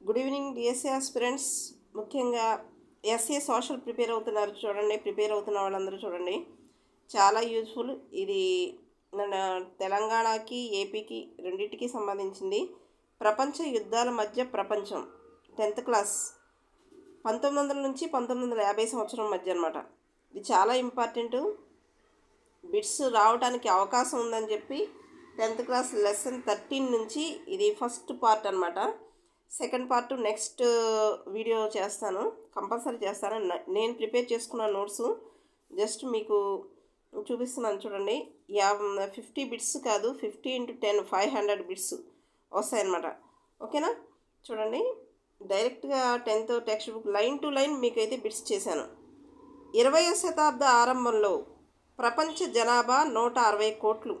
Good evening DSA aspirants ముఖ్యంగా SA social prepare అవుతున్నారు చూడండి ప్రిపేర్ అవుతున్న వాళ్ళందరూ చూడండి. చాలా యూజ్ఫుల్ ఇది తెలంగాణకి ఏపీకి రెండింటికి సంబంధించింది. ప్రపంచ యుద్ధాల మధ్య ప్రపంచం టెన్త్ క్లాస్ పంతొమ్మిది వందల నుంచి పంతొమ్మిది వందల యాభై సంవత్సరం మధ్య అనమాట ఇది చాలా ఇంపార్టెంట్ బిట్స్ రావడానికి అవకాశం ఉందని చెప్పి టెన్త్ క్లాస్ లెసన్ థర్టీన్ నుంచి ఇది ఫస్ట్ పార్ట్ అనమాట second part next uh, video చేస్తాను. కంపల్సరీ చేస్తాను. నేను ప్రిపేర్ చేసుకున్న నోట్స్ జస్ట్ మీకు చూపిస్తున్నాను చూడండి. యా ఫిఫ్టీ బిట్స్ కాదు fifty into ten five hundred bits వస్తాయన్నమాట. ఓకేనా? చూడండి. డైరెక్ట్గా tenth textbook line to line మీకైతే బిట్స్ చేశాను. ఇరవయో శతాబ్ద ఆరంభంలో ప్రపంచ జనాభా నూట అరవై కోట్లు.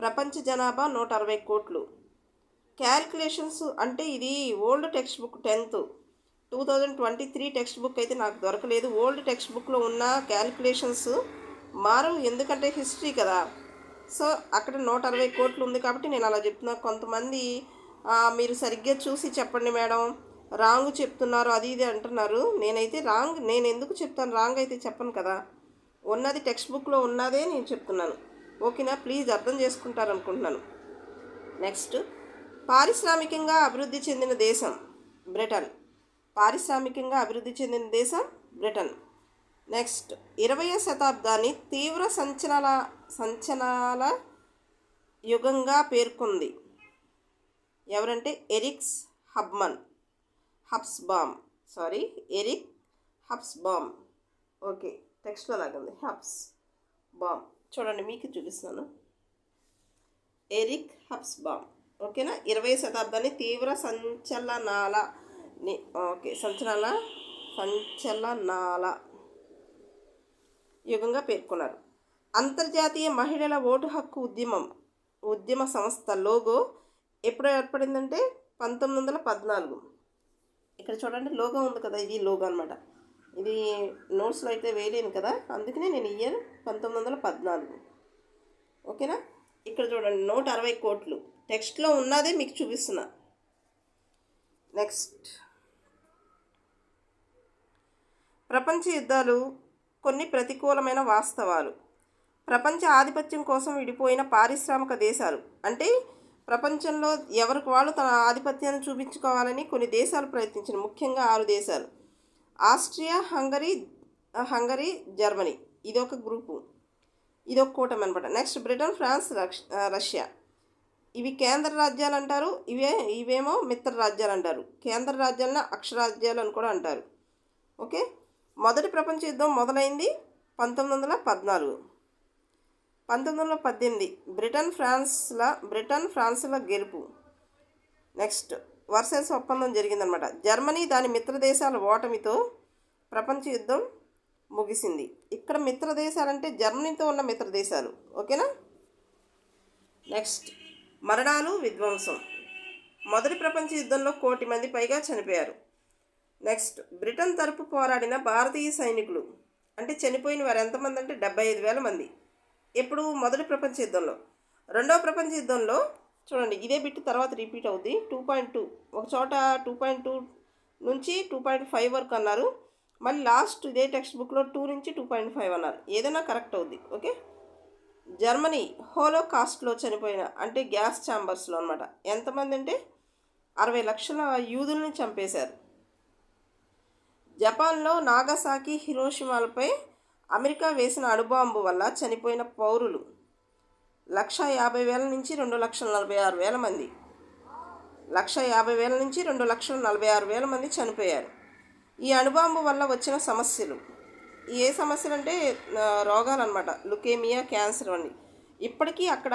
ప్రపంచ జనాభా నూట అరవై కోట్లు. క్యాల్కులేషన్స్ అంటే ఇది old textbook tenth. Two thousand twenty three textbook అయితే నాకు దొరకలేదు. ఓల్డ్ టెక్స్ట్ బుక్లో ఉన్న క్యాల్కులేషన్స్ మారవు. ఎందుకంటే హిస్టరీ కదా. సో అక్కడ నూట అరవై కోట్లు ఉంది కాబట్టి నేను అలా చెప్తున్నా. కొంతమంది మీరు సరిగ్గా చూసి చెప్పండి మేడం. రాంగ్ చెప్తున్నారు అది ఇది అంటున్నారు. నేనైతే రాంగ్ నేను ఎందుకు చెప్తాను? రాంగ్ అయితే చెప్పను కదా. ఉన్నది టెక్స్ట్ బుక్లో ఉన్నదే నేను చెప్తున్నాను. ఓకేనా? ప్లీజ్ అర్థం చేసుకుంటారు అనుకుంటున్నాను నెక్స్ట్ పారిశ్రామికంగా అభివృద్ధి చెందిన దేశం బ్రిటన్. పారిశ్రామికంగా అభివృద్ధి చెందిన దేశం బ్రిటన్. నెక్స్ట్ ఇరవయో శతాబ్దాన్ని తీవ్ర సంచలన సంచలనాల యుగంగా పేర్కొంది. ఎవరంటే Eric's Hubman. Hobsbawm. Sorry Eric Hobsbawm. Okay టెక్స్ట్లో లాగుంది. హబ్స్ బామ్ చూడండి మీకు చూపిస్తాను ఎరిక్ హబ్స్బామ్. ఓకేనా? ఇరవై శతాబ్దాన్ని తీవ్ర సంచలనాల ఓకే సంచలన సంచలనాల యుగంగా పేర్కొన్నారు. అంతర్జాతీయ మహిళల ఓటు హక్కు ఉద్యమం ఉద్యమ సంస్థ లోగో ఎప్పుడు ఏర్పడిందంటే పంతొమ్మిది వందల పద్నాలుగు. ఇక్కడ చూడండి లోగో ఉంది కదా ఇది లోగో అనమాట ఇది నోట్స్లో అయితే వేయలేను కదా అందుకనే నేను ఇయర్ పంతొమ్మిది వందల పద్నాలుగు. ఓకేనా? ఇక్కడ చూడండి నూట అరవై కోట్లు. టెక్స్ట్లో ఉన్నదే మీకు చూపిస్తున్నా. నెక్స్ట్. ప్రపంచ యుద్ధాలు కొన్ని ప్రతికూలమైన వాస్తవాలు. ప్రపంచ ఆధిపత్యం కోసం విడిపోయిన పారిశ్రామిక దేశాలు. అంటే ప్రపంచంలో ఎవరికి వాళ్ళు తన ఆధిపత్యాన్ని చూపించుకోవాలని కొన్ని దేశాలు ప్రయత్నించిన ముఖ్యంగా ఆరు దేశాలు. Austria Hungary Hungary Germany. ఇది ఒక గ్రూపు. ఇది ఒక కూటమి అనమాట నెక్స్ట్ బ్రిటన్ ఫ్రాన్స్ రష్ రష్యా. ఇవి కేంద్ర రాజ్యాలు అంటారు ఇవే ఇవేమో మిత్ర రాజ్యాలు అంటారు. కేంద్ర రాజ్యాలను అక్షరాజ్యాలు అని కూడా అంటారు. ఓకే? మొదటి ప్రపంచ యుద్ధం మొదలైంది పంతొమ్మిది వందల పద్నాలుగు. పంతొమ్మిది వందల పద్దెనిమిది. బ్రిటన్ ఫ్రాన్స్ల బ్రిటన్ ఫ్రాన్స్ల గెలుపు. నెక్స్ట్ వర్సెస్ ఒప్పందం జరిగిందనమాట జర్మనీ దాని మిత్ర దేశాల ఓటమితో ప్రపంచ యుద్ధం ముగిసింది. ఇక్కడ మిత్ర దేశాలంటే జర్మనీతో ఉన్న మిత్ర దేశాలు. ఓకేనా? నెక్స్ట్ మరణాలు విధ్వంసం. మొదటి ప్రపంచ యుద్ధంలో కోటి మంది పైగా చనిపోయారు. నెక్స్ట్ బ్రిటన్ తరపు పోరాడిన భారతీయ సైనికులు. అంటే చనిపోయిన వారు ఎంతమంది అంటే డెబ్బై ఐదు వేల మంది. ఇప్పుడు మొదటి ప్రపంచ యుద్ధంలో. రెండవ ప్రపంచ యుద్ధంలో చూడండి ఇదే బిట్ తర్వాత రిపీట్ అవుద్ది. Two point two. ఒక చోట టూ పాయింట్ టూ నుంచి టూ పాయింట్ ఫైవ్ వరకు అన్నారు. మళ్ళీ లాస్ట్ ఇదే టెక్స్ట్ బుక్లో టూ నుంచి టూ పాయింట్ ఫైవ్ అన్నారు. ఏదైనా కరెక్ట్ అవుద్ది. ఓకే? జర్మనీ హోలో కాస్ట్లో చనిపోయిన అంటే గ్యాస్ ఛాంబర్స్లో అనమాట ఎంతమంది అంటే అరవై లక్షల యూదుల్ని చంపేశారు. జపాన్లో నాగసాకి హిరోషిమాలపై అమెరికా వేసిన అణుబాంబు వల్ల చనిపోయిన పౌరులు లక్ష యాభై వేల నుంచి రెండు లక్షల నలభై ఆరు వేల మంది. లక్ష యాభై వేల నుంచి రెండు లక్షల నలభై ఆరు వేల మంది చనిపోయారు. ఈ అణుబాంబు వల్ల వచ్చిన సమస్యలు. ఏ సమస్యలు అంటే రోగాలు అనమాట లుకేమియా క్యాన్సర్ అని. ఇప్పటికీ అక్కడ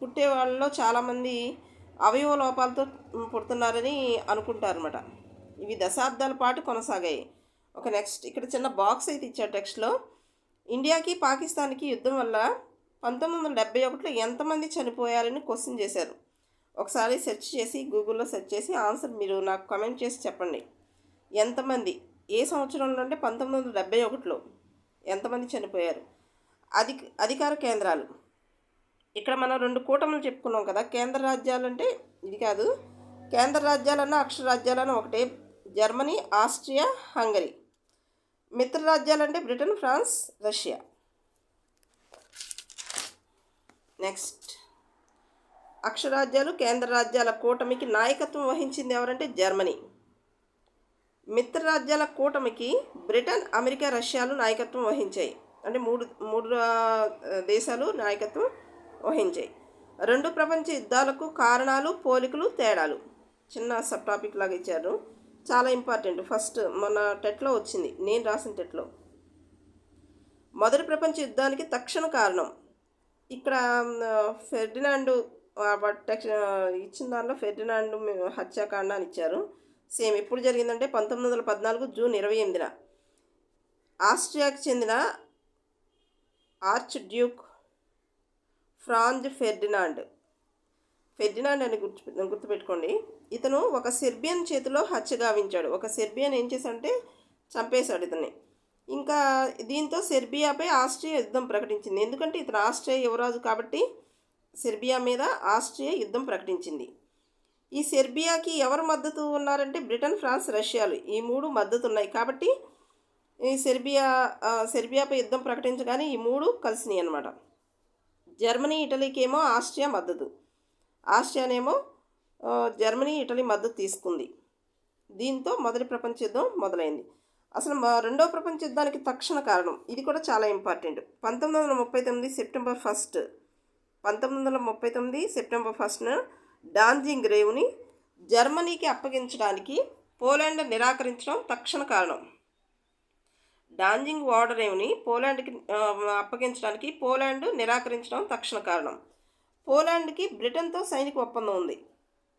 పుట్టే వాళ్ళలో చాలామంది అవయవ లోపాలతో పుడుతున్నారని అనుకుంటారనమాట ఇవి దశాబ్దాల పాటు కొనసాగాయి. ఒక నెక్స్ట్ ఇక్కడ చిన్న బాక్స్ అయితే ఇచ్చారు టెక్స్ట్లో. ఇండియాకి పాకిస్తాన్కి యుద్ధం వల్ల పంతొమ్మిది వందల డెబ్బై ఒకటిలో ఎంతమంది చనిపోయారని క్వశ్చన్ చేశారు. ఒకసారి సెర్చ్ చేసి గూగుల్లో సెర్చ్ చేసి ఆన్సర్ మీరు నాకు కమెంట్ చేసి చెప్పండి. ఎంతమంది? ఏ సంవత్సరంలో అంటే పంతొమ్మిది వందల డెబ్బై ఒకటిలో ఎంతమంది చనిపోయారు? అది అధికార కేంద్రాలు. ఇక్కడ మనం రెండు కూటములు చెప్పుకున్నాం కదా. కేంద్ర రాజ్యాలు అంటే ఇది కాదు. కేంద్ర రాజ్యాలన్నా అక్షర రాజ్యాలన్నా ఒకటే. Germany Austria Hungary. మిత్ర రాజ్యాలంటే బ్రిటన్ ఫ్రాన్స్ రష్యా. నెక్స్ట్. అక్షరాజ్యాలు కేంద్ర రాజ్యాల కూటమికి నాయకత్వం వహించింది ఎవరంటే జర్మనీ. మిత్ర రాజ్యాల కూటమికి బ్రిటన్ అమెరికా రష్యాలు నాయకత్వం వహించాయి. అంటే మూడు మూడు దేశాలు నాయకత్వం వహించాయి. రెండు ప్రపంచ యుద్ధాలకు కారణాలు పోలికలు తేడాలు. చిన్న సబ్ టాపిక్ లాగా ఇచ్చారు. చాలా ఇంపార్టెంట్. ఫస్ట్ మన టెట్లో వచ్చింది. నేను రాసిన టెట్లో. మొదటి ప్రపంచ యుద్ధానికి తక్షణ కారణం. ఇక్కడ ఫెర్డినాండు ఇచ్చిన దానిలో ఫెర్డినాండ్ హత్యాకాండాన్ని హత్యాకాండ అని ఇచ్చారు. సేమ్ ఎప్పుడు జరిగిందంటే పంతొమ్మిది వందల పద్నాలుగు జూన్ ఇరవై ఎనిమిదిన. ఆస్ట్రియాకి చెందిన archduke Franz Ferdinand. Ferdinand అని గుర్తు గుర్తుపెట్టుకోండి. ఇతను ఒక సెర్బియన్ చేతిలో హత్య గావించాడు. ఒక సెర్బియన్ ఏం చేశాడంటే చంపేశాడు ఇతన్ని. ఇంకా దీంతో సెర్బియాపై ఆస్ట్రియా యుద్ధం ప్రకటించింది. ఎందుకంటే ఇతను ఆస్ట్రియా యువరాజు కాబట్టి సెర్బియా మీద ఆస్ట్రియా యుద్ధం ప్రకటించింది. ఈ సెర్బియాకి ఎవరు మద్దతు ఉన్నారంటే బ్రిటన్ ఫ్రాన్స్ రష్యాలు. ఈ మూడు మద్దతు ఉన్నాయి కాబట్టి ఈ సెర్బియా సెర్బియాపై యుద్ధం ప్రకటించగానే ఈ మూడు కలిసినాయి అన్నమాట. జర్మనీ ఇటలీకి ఏమో ఆస్ట్రియా మద్దతు. ఆస్ట్రియానేమో జర్మనీ ఇటలీ మద్దతు తీసుకుంది. దీంతో మొదటి ప్రపంచ యుద్ధం మొదలైంది. అసలు మా రెండో ప్రపంచ యుద్ధానికి తక్షణ కారణం ఇది కూడా చాలా ఇంపార్టెంట్. పంతొమ్మిది వందల ముప్పై తొమ్మిది సెప్టెంబర్ ఫస్ట్. పంతొమ్మిది వందల ముప్పై తొమ్మిది సెప్టెంబర్ ఫస్ట్న డాన్జింగ్ రేవుని జర్మనీకి అప్పగించడానికి పోలాండ్ నిరాకరించడం తక్షణ కారణం. డాంజింగ్ ఓడరేవుని పోలాండ్కి అప్పగించడానికి పోలాండ్ నిరాకరించడం తక్షణ కారణం. పోలాండ్కి బ్రిటన్తో సైనిక ఒప్పందం ఉంది.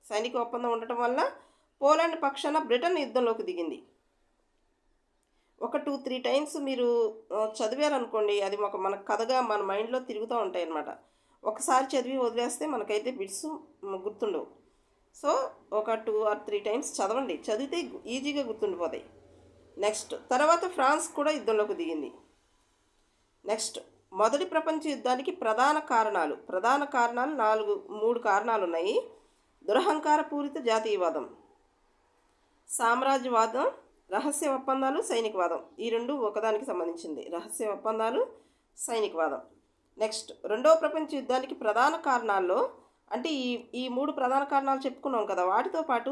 సైనిక ఒప్పందం ఉండటం వల్ల పోలాండ్ పక్షాన బ్రిటన్ యుద్ధంలోకి దిగింది. ఒక టూ త్రీ టైమ్స్ మీరు చదివారనుకోండి అది ఒక మన కథగా మన మైండ్లో తిరుగుతూ ఉంటాయి అన్నమాట ఒకసారి చదివి వదిలేస్తే మనకైతే బిట్స్ గుర్తుండవు. సో ఒక టూ ఆర్ త్రీ టైమ్స్ చదవండి. చదివితే ఈజీగా గుర్తుండిపోతాయి. నెక్స్ట్ తర్వాత ఫ్రాన్స్ కూడా యుద్ధంలోకి దిగింది. నెక్స్ట్ మొదటి ప్రపంచ యుద్ధానికి ప్రధాన కారణాలు. ప్రధాన కారణాలు నాలుగు మూడు కారణాలు ఉన్నాయి దురహంకార పూరిత జాతీయవాదం సామ్రాజ్యవాదం రహస్య ఒప్పందాలు సైనికవాదం. ఈ రెండు ఒకదానికి సంబంధించింది. రహస్య ఒప్పందాలు సైనికవాదం. నెక్స్ట్ రెండవ ప్రపంచ యుద్ధానికి ప్రధాన కారణాల్లో అంటే ఈ ఈ మూడు ప్రధాన కారణాలు చెప్పుకున్నాం కదా వాటితో పాటు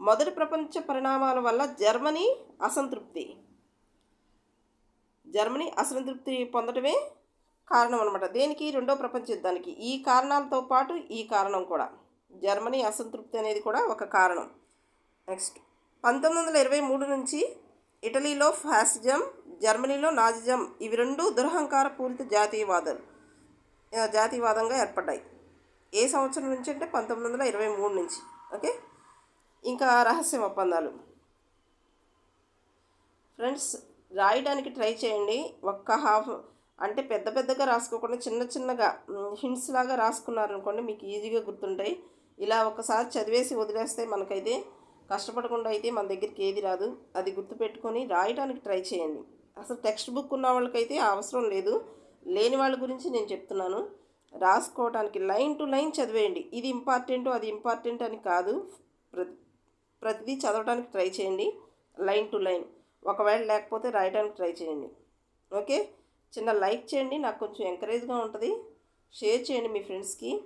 మొదటి ప్రపంచ పరిణామాల వల్ల జర్మనీ అసంతృప్తి. జర్మనీ అసంతృప్తి పొందడమే కారణం అనమాట దేనికి? రెండో ప్రపంచ యుద్ధానికి. ఈ కారణాలతో పాటు ఈ కారణం కూడా. జర్మనీ అసంతృప్తి అనేది కూడా ఒక కారణం. నెక్స్ట్ పంతొమ్మిది వందల ఇరవై మూడు నుంచి ఇటలీలో ఫ్యాసిజం జర్మనీలో నాజిజం ఇవి రెండు దురహంకార పూరిత జాతీయవాదాలు జాతీయవాదంగా ఏర్పడ్డాయి. ఏ సంవత్సరం నుంచి అంటే పంతొమ్మిది వందల ఇరవై మూడు నుంచి. ఓకే? ఇంకా రహస్య ఒప్పందాలు. ఫ్రెండ్స్ రాయడానికి ట్రై చేయండి. ఒక్క హాఫ్ అంటే పెద్ద పెద్దగా రాసుకోకుండా చిన్న చిన్నగా హింట్స్ లాగా రాసుకున్నారనుకోండి మీకు ఈజీగా గుర్తుంటాయి. ఇలా ఒకసారి చదివేసి వదిలేస్తే మనకైతే కష్టపడకుండా అయితే మన దగ్గరికి ఏది రాదు. అది గుర్తుపెట్టుకొని రాయడానికి ట్రై చేయండి. అసలు టెక్స్ట్ బుక్ ఉన్న వాళ్ళకైతే అవసరం లేదు. లేని వాళ్ళ గురించి నేను చెప్తున్నాను. రాసుకోవడానికి లైన్ టు లైన్ చదివేయండి. ఇది ఇంపార్టెంట్ అది ఇంపార్టెంట్ అని కాదు. ప్రతి ప్రతిదీ చదవడానికి ట్రై చేయండి. Line to line. ఒకవేళ లేకపోతే రాయడానికి ట్రై చేయండి. ఓకే? చిన్న లైక్ చేయండి. నాకు కొంచెం ఎంకరేజ్గా ఉంటుంది. షేర్ చేయండి మీ ఫ్రెండ్స్కి.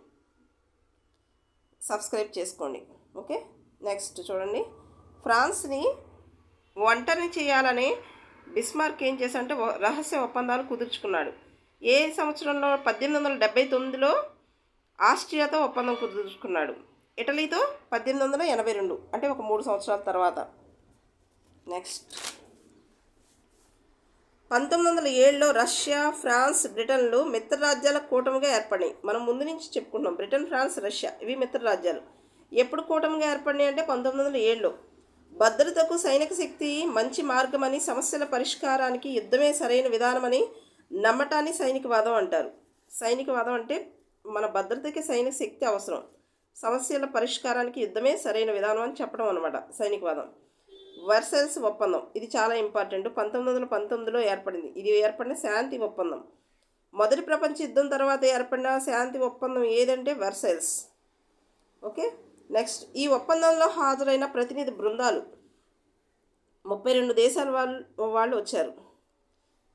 సబ్స్క్రైబ్ చేసుకోండి. ఓకే? నెక్స్ట్ చూడండి. ఫ్రాన్స్ని వంటని చేయాలని బిస్మార్క్ ఏం చేశాడంటే రహస్య ఒప్పందాలు కుదుర్చుకున్నాడు. ఏ సంవత్సరంలో? పద్దెనిమిది వందల డెబ్బై తొమ్మిదిలో ఆస్ట్రియాతో ఒప్పందం కుదుర్చుకున్నాడు. ఇటలీతో పద్దెనిమిది వందల ఎనభై రెండు అంటే ఒక మూడు సంవత్సరాల తర్వాత. నెక్స్ట్ పంతొమ్మిది వందల ఏడులో రష్యా ఫ్రాన్స్ బ్రిటన్లు మిత్రరాజ్యాల కూటమిగా ఏర్పడినాయి. మనం ముందు నుంచి చెప్పుకుంటున్నాం బ్రిటన్ ఫ్రాన్స్ రష్యా ఇవి మిత్రరాజ్యాలు. ఎప్పుడు కూటమిగా ఏర్పడినాయి అంటే పంతొమ్మిది వందల ఏడులో. భద్రతకు సైనిక శక్తి మంచి మార్గమని సమస్యల పరిష్కారానికి యుద్ధమే సరైన విధానమని నమ్మటాన్ని సైనికవాదం అంటారు. సైనికవాదం అంటే మన భద్రతకి సైనిక శక్తి అవసరం. సమస్యల పరిష్కారానికి యుద్ధమే సరైన విధానం అని చెప్పడం అనమాట సైనికవాదం. వర్సెల్స్ ఒప్పందం. ఇది చాలా ఇంపార్టెంట్. పంతొమ్మిది వందల పంతొమ్మిదిలో ఏర్పడింది. ఇది ఏర్పడిన శాంతి ఒప్పందం. మొదటి ప్రపంచ యుద్ధం తర్వాత ఏర్పడిన శాంతి ఒప్పందం ఏదంటే వర్సెల్స్ ఓకే? నెక్స్ట్ ఈ ఒప్పందంలో హాజరైన ప్రతినిధి బృందాలు. ముప్పై రెండు దేశాల వాళ్ళు వాళ్ళు వచ్చారు.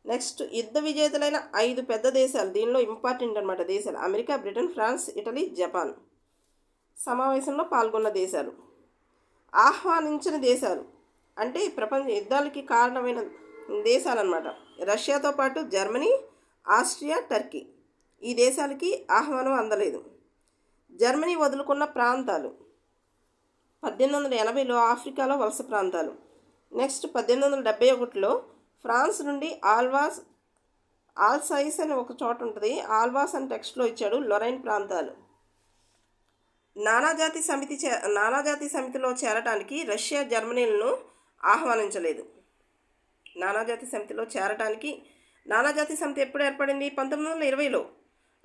నెక్స్ట్ యుద్ధ విజేతలైన ఐదు పెద్ద దేశాలు. దీనిలో ఇంపార్టెంట్ అనమాట దేశాలు. America Britain France Italy Japan. సమావేశంలో పాల్గొన్న దేశాలు. ఆహ్వానించిన దేశాలు. అంటే ప్రపంచ యుద్ధాలకి కారణమైన దేశాలు అనమాట రష్యాతో పాటు జర్మనీ ఆస్ట్రియా టర్కీ. ఈ దేశాలకి ఆహ్వానం అందలేదు. జర్మనీ వదులుకున్న ప్రాంతాలు. పద్దెనిమిది వందల ఎనభైలో ఆఫ్రికాలో వలస ప్రాంతాలు. నెక్స్ట్ పద్దెనిమిది వందల డెబ్బై ఒకటిలో ఫ్రాన్స్ నుండి ఆల్వాస్ ఆల్సైస్ అని ఒక చోట ఉంటుంది. ఆల్వాస్ అని టెక్స్ట్లో ఇచ్చాడు లొరైన్ ప్రాంతాలు. నానాజాతి సమితి చే నానాజాతి సమితిలో చేరటానికి రష్యా జర్మనీలను ఆహ్వానించలేదు. నానాజాతి సమితిలో చేరటానికి నానాజాతి సమితి ఎప్పుడు ఏర్పడింది? పంతొమ్మిది వందల ఇరవైలో.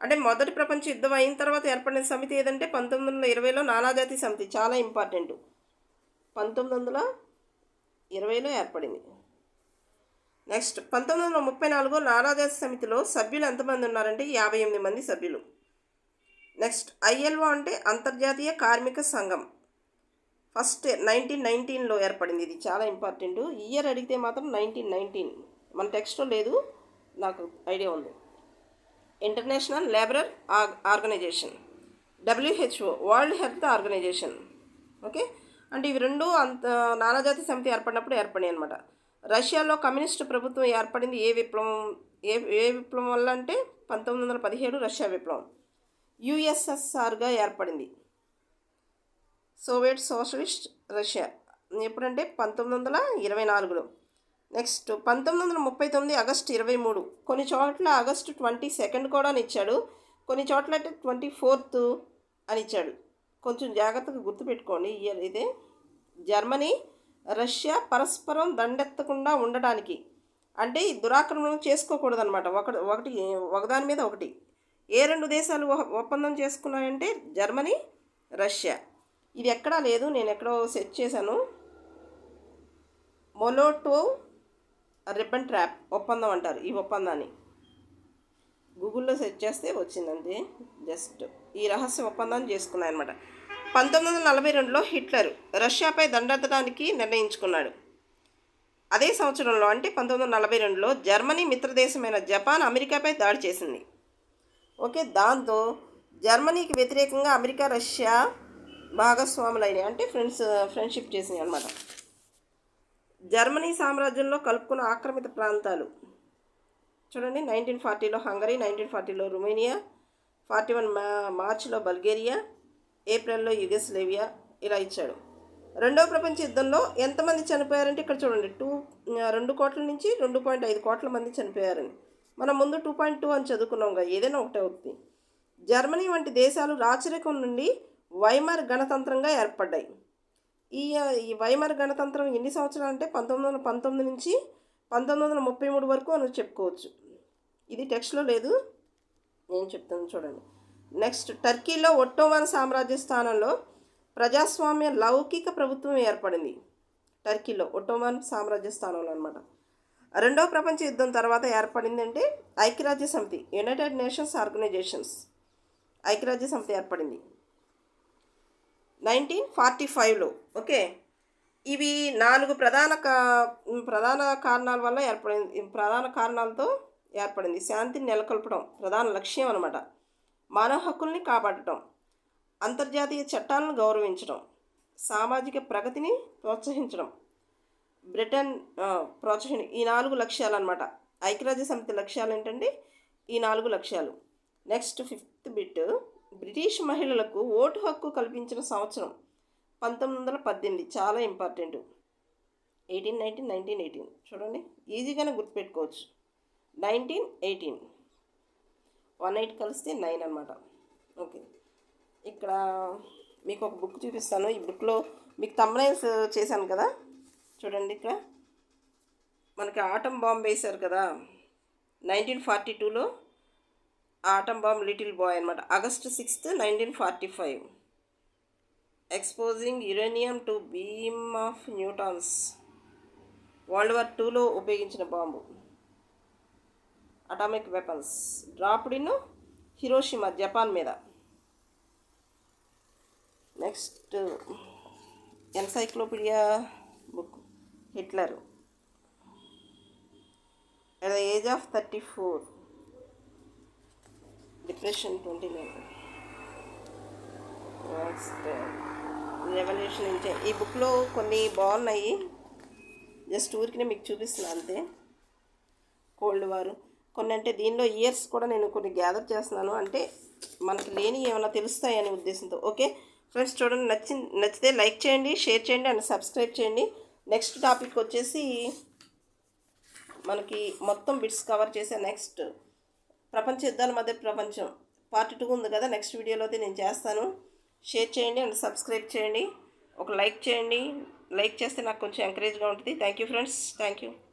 అంటే మొదటి ప్రపంచ యుద్ధం అయిన తర్వాత ఏర్పడిన సమితి ఏదంటే పంతొమ్మిది వందల ఇరవైలో నానాజాతి సమితి. చాలా ఇంపార్టెంట్. పంతొమ్మిది వందల ఇరవైలో ఏర్పడింది. నెక్స్ట్ పంతొమ్మిది వందల ముప్పై నాలుగు నానాజాతి సమితిలో సభ్యులు ఎంతమంది ఉన్నారంటే యాభై ఎనిమిది మంది సభ్యులు. నెక్స్ట్ ఐఎల్ఓ అంటే అంతర్జాతీయ కార్మిక సంఘం. ఫస్ట్ నైన్టీన్ నైన్టీన్లో ఏర్పడింది ఇది. చాలా ఇంపార్టెంట్. ఇయర్ అడిగితే మాత్రం నైన్టీన్ నైన్టీన్. మన టెక్స్ట్లో లేదు. నాకు ఐడియా ఉంది. International labourer organisation WHO world health organisation okay అంటే ఇవి రెండు అంత నానాజాతి సమితి ఏర్పడినప్పుడు ఏర్పడినాయి అనమాట రష్యాలో కమ్యూనిస్టు ప్రభుత్వం ఏర్పడింది ఏ విప్లవం ఏ ఏ విప్లవం వల్ల అంటే పంతొమ్మిది వందల పదిహేడు రష్యా విప్లవం. యుఎస్ఎస్ఆర్గా ఏర్పడింది. Soviet socialist Russia. ఎప్పుడంటే పంతొమ్మిది వందల ఇరవై నాలుగులో. నెక్స్ట్ పంతొమ్మిది వందల ముప్పై తొమ్మిది ఆగస్టు ఇరవై మూడు. కొన్ని చోట్ల ఆగస్టు ట్వంటీ సెకండ్ కూడా అని ఇచ్చాడు. కొన్ని చోట్ల అయితే ట్వంటీ ఫోర్త్ అని ఇచ్చాడు. కొంచెం జాగ్రత్తగా గుర్తుపెట్టుకోండి ఇయర్ ఇదే. జర్మనీ రష్యా పరస్పరం దండెత్తకుండా ఉండడానికి. అంటే దురాక్రమణం దురాక్రమణ చేసుకోకూడదు అనమాట ఒకటి ఒకటి ఒకదాని మీద ఒకటి. ఏ రెండు దేశాలు ఒ- ఒప్పందం చేసుకున్నాయంటే జర్మనీ రష్యా. ఇది ఎక్కడా లేదు. నేను ఎక్కడో సెట్ చేశాను. మొలోటో రిబ్బన్ ట్రాప్ ఒప్పందం అంటారు ఈ ఒప్పందాన్ని. గూగుల్లో సెర్చ్ చేస్తే వచ్చిందండి. జస్ట్ ఈ రహస్య ఒప్పందాన్ని చేసుకున్నాయి అనమాట పంతొమ్మిది వందల నలభై రెండులో హిట్లర్ రష్యాపై దండెత్తడానికి నిర్ణయించుకున్నాడు. అదే సంవత్సరంలో అంటే పంతొమ్మిది వందల నలభై రెండులో జర్మనీ మిత్రదేశమైన జపాన్ అమెరికాపై దాడి చేసింది. ఓకే దాంతో జర్మనీకి వ్యతిరేకంగా అమెరికా రష్యా భాగస్వాములైనవి అంటే ఫ్రెండ్స్ ఫ్రెండ్షిప్ చేసినాయి అనమాట జర్మనీ సామ్రాజ్యంలో కలుపుకున్న ఆక్రమిత ప్రాంతాలు. చూడండి నైన్టీన్ ఫార్టీలో హంగరీ నైన్టీన్ ఫార్టీలో రుమేనియా ఫార్టీ వన్ మా మార్చిలో బల్గేరియా ఏప్రిల్లో యుగస్లేవియా ఇలా ఇచ్చాడు. రెండవ ప్రపంచ యుద్ధంలో ఎంతమంది చనిపోయారంటే ఇక్కడ చూడండి టూ రెండు కోట్ల నుంచి రెండు పాయింట్ ఐదు కోట్ల మంది చనిపోయారని. మనం ముందు టూ పాయింట్ టూ అని చదువుకున్నాం కదా ఏదైనా ఒకటే అవుతుంది జర్మనీ వంటి దేశాలు రాచరికం నుండి వైమర్ గణతంత్రంగా ఏర్పడ్డాయి. ఈ ఈ వైమర్ గణతంత్రం ఎన్ని సంవత్సరాలు అంటే పంతొమ్మిది వందల పంతొమ్మిది నుంచి పంతొమ్మిది వందల ముప్పై మూడు వరకు అని చెప్పుకోవచ్చు. ఇది టెక్స్ట్లో లేదు. నేను చెప్తాను చూడండి. నెక్స్ట్ టర్కీలో ఒట్టోమన్ సామ్రాజ్య స్థానంలో ప్రజాస్వామ్య లౌకిక ప్రభుత్వం ఏర్పడింది. టర్కీలో ఒట్టోమన్ సామ్రాజ్య స్థానంలో అనమాట రెండవ ప్రపంచ యుద్ధం తర్వాత ఏర్పడింది అంటే ఐక్యరాజ్య సమితి యునైటెడ్ నేషన్స్ ఆర్గనైజేషన్స్ ఐక్యరాజ్య సమితి ఏర్పడింది. నైన్టీన్ ఫార్టీ ఫైవ్లో ఓకే? ఇవి నాలుగు ప్రధాన కా ప్రధాన కారణాల వల్ల ఏర్పడింది ప్రధాన కారణాలతో ఏర్పడింది. శాంతిని నెలకొల్పడం ప్రధాన లక్ష్యం అనమాట మానవ హక్కుల్ని కాపాడటం అంతర్జాతీయ చట్టాలను గౌరవించడం సామాజిక ప్రగతిని ప్రోత్సహించడం బ్రిటన్ ప్రోత్సహం ప్రోత్సహి ఈ నాలుగు లక్ష్యాలు అనమాట ఐక్యరాజ్య సమితి లక్ష్యాలు ఏంటంటే ఈ నాలుగు లక్ష్యాలు. నెక్స్ట్ ఫిఫ్త్ బిట్ బ్రిటిష్ మహిళలకు ఓటు హక్కు కల్పించిన సంవత్సరం పంతొమ్మిది వందల పద్దెనిమిది. చాలా important. Eighteen nineteen nineteen eighteen. చూడండి. ఈజీగానే గుర్తుపెట్టుకోవచ్చు. Nineteen eighteen. వన్ ఎయిట్ కలిస్తే నైన్ అనమాట ఓకే. ఇక్కడ మీకు ఒక బుక్ చూపిస్తాను. ఈ బుక్లో మీకు తమ్నైల్స్ చేశాను కదా? చూడండి ఇక్కడ. మనకి ఆటం బాంబ్ వేశారు కదా? నైన్టీన్ ఫార్టీ టూలో ఆటం బాంబ్ లిటిల్ బాయ్ అనమాట August sixth nineteen forty five exposing uranium to beam of neutrons world war టూలో ఉపయోగించిన bomb. Atomic weapons dropped in Hiroshima Japan మీద. Next encyclopedia book Hitler at the age of thirty four depression twenty nine next revolution ఇంచే ఈ బుక్లో కొన్ని బాగున్నాయి. Just ఊరికినే మీకు చూపిస్తున్నాను అంతే. కోల్డ్ వారు. కొన్ని అంటే దీనిలో ఇయర్స్ కూడా నేను కొన్ని గ్యాదర్ చేస్తున్నాను. అంటే మనకి లేని ఏమైనా తెలుస్తాయనే ఉద్దేశంతో. ఓకే? ఫ్రెండ్స్ చూడండి నచ్చి నచ్చితే లైక్ చేయండి షేర్ చేయండి అండ్ సబ్స్క్రైబ్ చేయండి. నెక్స్ట్ టాపిక్ వచ్చేసి మనకి మొత్తం బిట్స్ కవర్ చేసే నెక్స్ట్ ప్రపంచ యుద్ధాల మధ్య ప్రపంచం పార్ట్ టూ ఉంది కదా. నెక్స్ట్ వీడియోలో అయితే నేను చేస్తాను. షేర్ చేయండి అండ్ సబ్స్క్రైబ్ చేయండి. ఒక లైక్ చేయండి. లైక్ చేస్తే నాకు కొంచెం ఎంకరేజ్గా ఉంటుంది. Thank you friends thank you